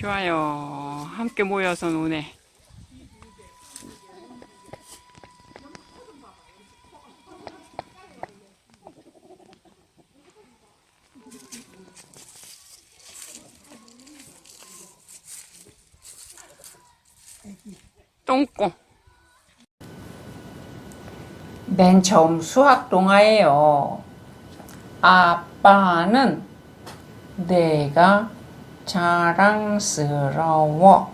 좋아요. 함께 모여서 노네. 똥꼬. 맨 처음 수학 동화예요. 아빠는 내가 자랑스러워.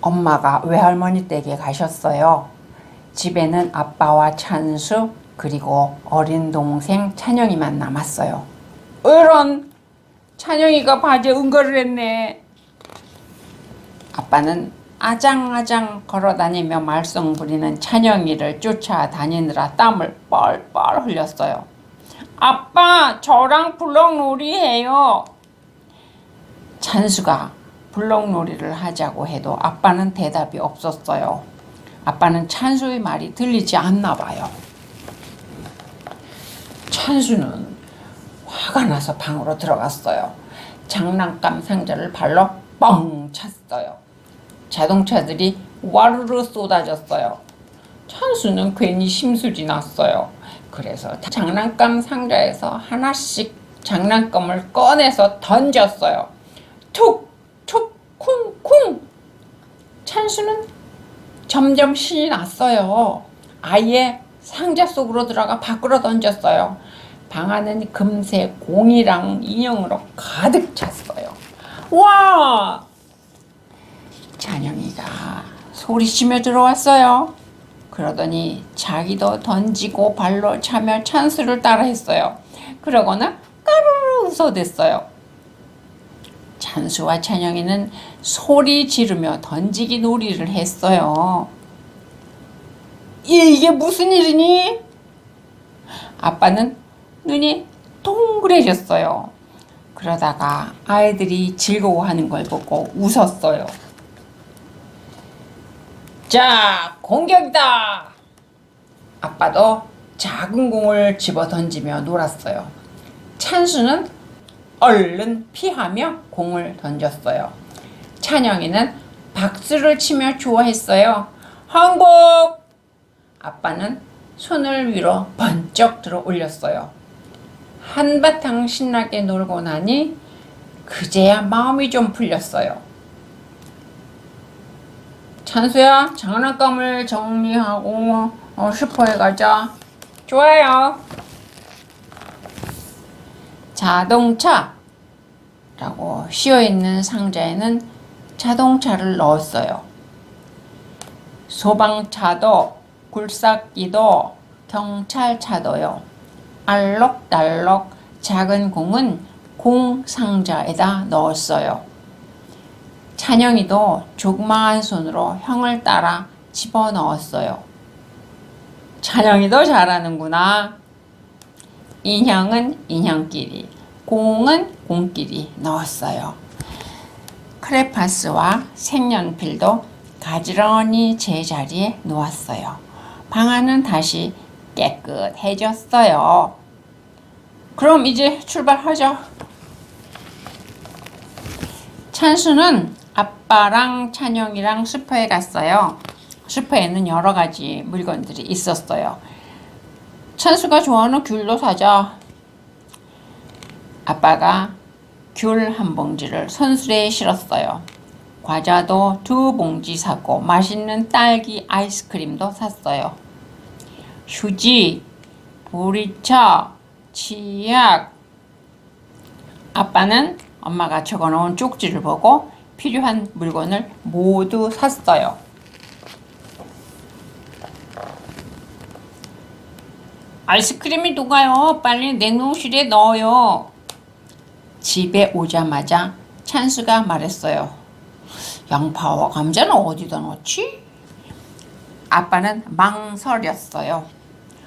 엄마가 외할머니 댁에 가셨어요. 집에는 아빠와 찬수 그리고 어린 동생 찬영이만 남았어요. 이런 찬영이가 바지에 응가를 했네. 아빠는 아장아장 걸어다니며 말썽 부리는 찬영이를 쫓아다니느라 땀을 뻘뻘 흘렸어요. 아빠, 저랑 블럭놀이 해요. 찬수가 블럭놀이를 하자고 해도 아빠는 대답이 없었어요. 아빠는 찬수의 말이 들리지 않나 봐요. 찬수는 화가 나서 방으로 들어갔어요. 장난감 상자를 발로 뻥 찼어요. 자동차들이 와르르 쏟아졌어요. 찬수는 괜히 심술이 났어요. 그래서 장난감 상자에서 하나씩 장난감을 꺼내서 던졌어요. 툭, 툭, 쿵, 쿵. 찬수는 점점 신이 났어요. 아예 상자 속으로 들어가 밖으로 던졌어요. 방 안은 금세 공이랑 인형으로 가득 찼어요. 와! 찬영이가 소리치며 들어왔어요. 그러더니 자기도 던지고 발로 차며 찬수를 따라했어요. 그러거나 까르르 웃어댔어요. 찬수와 찬영이는 소리 지르며 던지기 놀이를 했어요. 이게 무슨 일이니? 아빠는 눈이 동그래졌어요. 그러다가 아이들이 즐거워하는 걸 보고 웃었어요. 자, 공격이다! 아빠도 작은 공을 집어 던지며 놀았어요. 찬수는 얼른 피하며 공을 던졌어요. 찬영이는 박수를 치며 좋아했어요. 한국! 아빠는 손을 위로 번쩍 들어 올렸어요. 한바탕 신나게 놀고 나니 그제야 마음이 좀 풀렸어요. 찬수야, 장난감을 정리하고 어, 슈퍼에 가자. 좋아요. 자동차라고 씌어 있는 상자에는 자동차를 넣었어요. 소방차도 굴삭기도 경찰차도요. 알록달록 작은 공은 공 상자에다 넣었어요. 찬영이도 조그마한 손으로 형을 따라 집어 넣었어요. 찬영이도 잘하는구나. 인형은 인형끼리, 공은 공끼리 넣었어요. 크레파스와 색연필도 가지런히 제자리에 놓았어요. 방 안은 다시 깨끗해졌어요. 그럼 이제 출발하자. 찬수는 아빠랑 찬영이랑 슈퍼에 갔어요. 슈퍼에는 여러 가지 물건들이 있었어요. 찬수가 좋아하는 귤도 사자. 아빠가 귤 한 봉지를 손수레에 실었어요. 과자도 두 봉지 사고 맛있는 딸기 아이스크림도 샀어요. 휴지, 보리차, 치약. 아빠는 엄마가 적어놓은 쪽지를 보고 필요한 물건을 모두 샀어요. 아이스크림이 녹아요. 빨리 냉동실에 넣어요. 집에 오자마자 찬수가 말했어요. 양파와 감자는 어디다 넣지? 아빠는 망설였어요.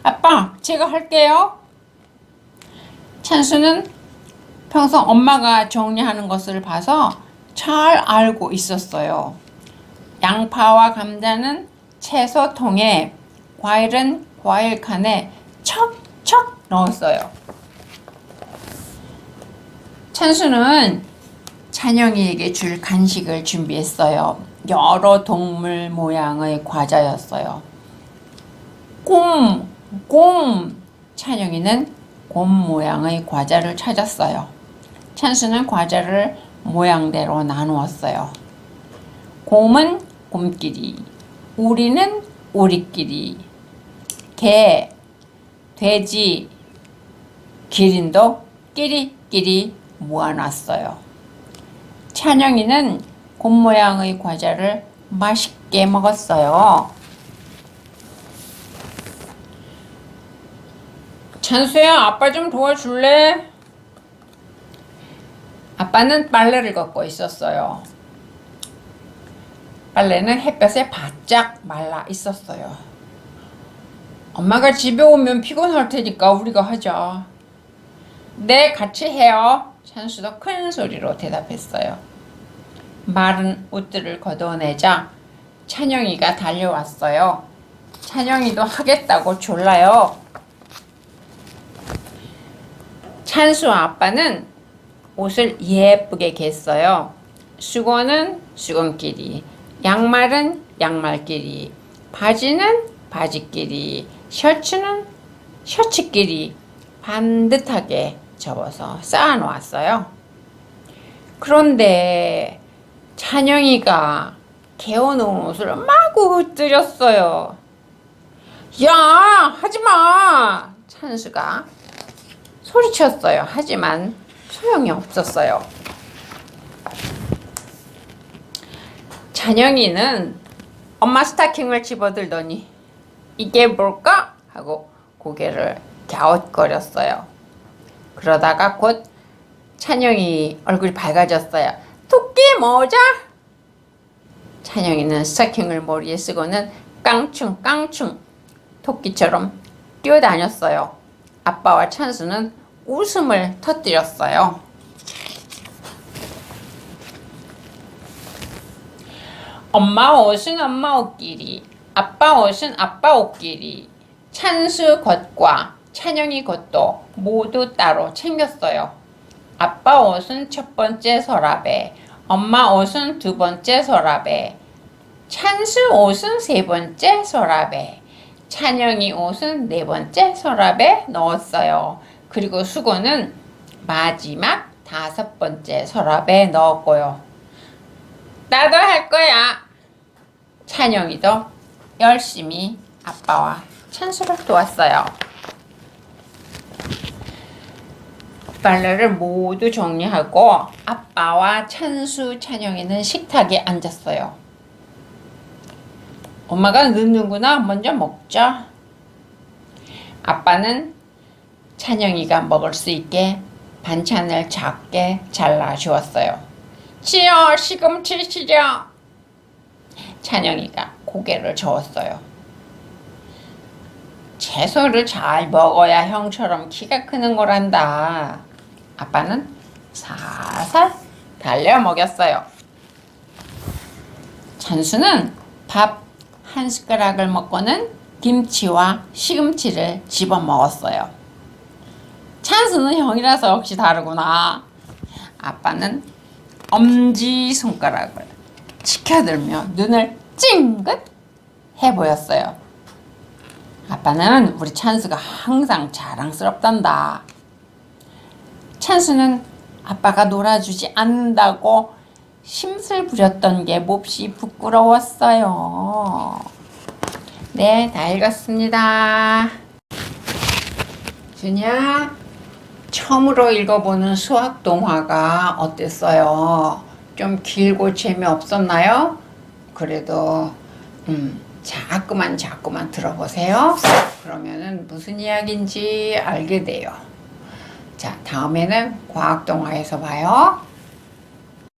아빠, 제가 할게요. 찬수는 평소 엄마가 정리하는 것을 봐서 잘 알고 있었어요. 양파와 감자는 채소통에, 과일은 과일 칸에 척척 넣었어요. 찬수는 찬영이에게 줄 간식을 준비했어요. 여러 동물 모양의 과자였어요. 곰, 곰. 찬영이는 곰 모양의 과자를 찾았어요. 찬수는 과자를 모양대로 나누었어요. 곰은 곰끼리, 우리는 우리끼리, 개, 돼지, 기린도 끼리끼리 모아놨어요. 찬영이는 곰 모양의 과자를 맛있게 먹었어요. 찬수야, 아빠 좀 도와줄래? 아빠는 빨래를 걷고 있었어요. 빨래는 햇볕에 바짝 말라 있었어요. 엄마가 집에 오면 피곤할 테니까 우리가 하자. 네, 같이 해요. 찬수도 큰 소리로 대답했어요. 마른 옷들을 걷어내자 찬영이가 달려왔어요. 찬영이도 하겠다고 졸라요. 찬수 아빠는 옷을 예쁘게 겠어요. 수건은 수건끼리, 양말은 양말끼리, 바지는 바지끼리, 셔츠는 셔츠끼리 반듯하게 접어서 쌓아놓았어요. 그런데 찬영이가 개어놓은 옷을 마구 흩뜨렸어요. 야, 하지마! 찬수가 소리쳤어요. 하지만 소용이 없었어요. 찬영이는 엄마 스타킹을 집어들더니 이게 뭘까? 하고 고개를 갸웃거렸어요. 그러다가 곧 찬영이 얼굴이 밝아졌어요. 토끼 모자? 찬영이는 스타킹을 머리에 쓰고는 깡충깡충 토끼처럼 뛰어다녔어요. 아빠와 찬수는 웃음을 터뜨렸어요. 엄마 옷은 엄마 옷끼리, 아빠 옷은 아빠 옷끼리, 찬수 것과 찬영이 것도 모두 따로 챙겼어요. 아빠 옷은 첫 번째 서랍에, 엄마 옷은 두 번째 서랍에, 찬수 옷은 세 번째 서랍에, 찬영이 옷은 네 번째 서랍에 넣었어요. 그리고 수건은 마지막 다섯 번째 서랍에 넣었고요. 나도 할 거야. 찬영이도 열심히 아빠와 찬수를 도왔어요. 빨래를 모두 정리하고 아빠와 찬수, 찬영이는 식탁에 앉았어요. 엄마가 늦는구나. 먼저 먹자. 아빠는 찬영이가 먹을 수 있게 반찬을 작게 잘라 주었어요. 치여 시금치 시려. 찬영이가 고개를 저었어요. 채소를 잘 먹어야 형처럼 키가 크는 거란다. 아빠는 살살 달려 먹였어요. 찬수는 밥 한 숟가락을 먹고는 김치와 시금치를 집어 먹었어요. 찬수는 형이라서 역시 다르구나. 아빠는 엄지 손가락을 치켜들며 눈을 찡긋 해 보였어요. 아빠는 우리 찬수가 항상 자랑스럽단다. 찬수는 아빠가 놀아주지 않는다고 심술 부렸던 게 몹시 부끄러웠어요. 네, 다 읽었습니다. 준이야, 처음으로 읽어보는 수학 동화가 어땠어요? 좀 길고 재미없었나요? 그래도 음, 자꾸만 자꾸만 들어보세요. 그러면은 무슨 이야기인지 알게 돼요. 자, 다음에는 과학 동화에서 봐요.